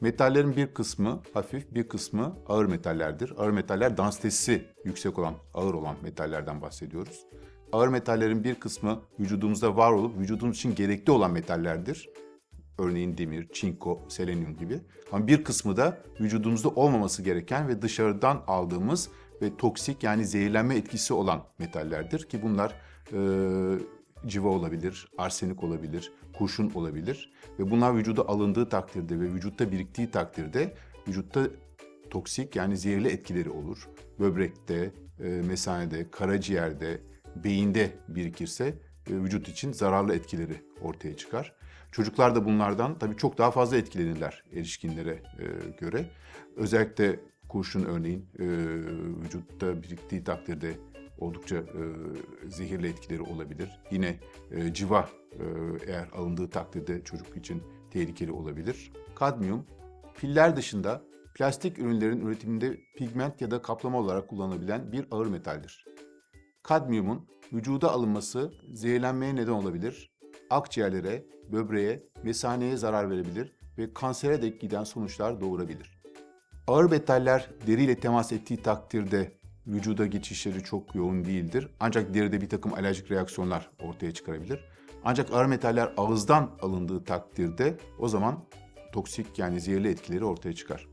Metallerin bir kısmı hafif, bir kısmı ağır metallerdir. Ağır metaller densitesi yüksek olan, ağır olan metallerden bahsediyoruz. Ağır metallerin bir kısmı vücudumuzda var olup vücudumuz için gerekli olan metallerdir. Örneğin demir, çinko, selenyum gibi. Ama bir kısmı da vücudumuzda olmaması gereken ve dışarıdan aldığımız ve toksik yani zehirlenme etkisi olan metallerdir ki bunlar e, civa olabilir, arsenik olabilir, kurşun olabilir ve bunlar vücuda alındığı takdirde ve vücutta biriktiği takdirde vücutta toksik yani zehirli etkileri olur. Böbrekte, e, mesanede, karaciğerde, beyinde birikirse e, vücut için zararlı etkileri ortaya çıkar. Çocuklar da bunlardan tabii çok daha fazla etkilenirler erişkinlere e, göre. Özellikle kurşun örneğin vücutta biriktiği takdirde oldukça e, zehirli etkileri olabilir. Yine e, civa e, eğer alındığı takdirde çocuk için tehlikeli olabilir. Kadmiyum piller dışında plastik ürünlerin üretiminde pigment ya da kaplama olarak kullanılabilen bir ağır metaldir. Kadmiyumun vücuda alınması zehirlenmeye neden olabilir, akciğerlere, böbreğe, mesaneye zarar verebilir ve kansere dek giden sonuçlar doğurabilir. Ağır metaller deriyle temas ettiği takdirde vücuda geçişleri çok yoğun değildir. Ancak deride bir takım alerjik reaksiyonlar ortaya çıkarabilir. Ancak ağır metaller ağızdan alındığı takdirde o zaman toksik yani zehirli etkileri ortaya çıkar.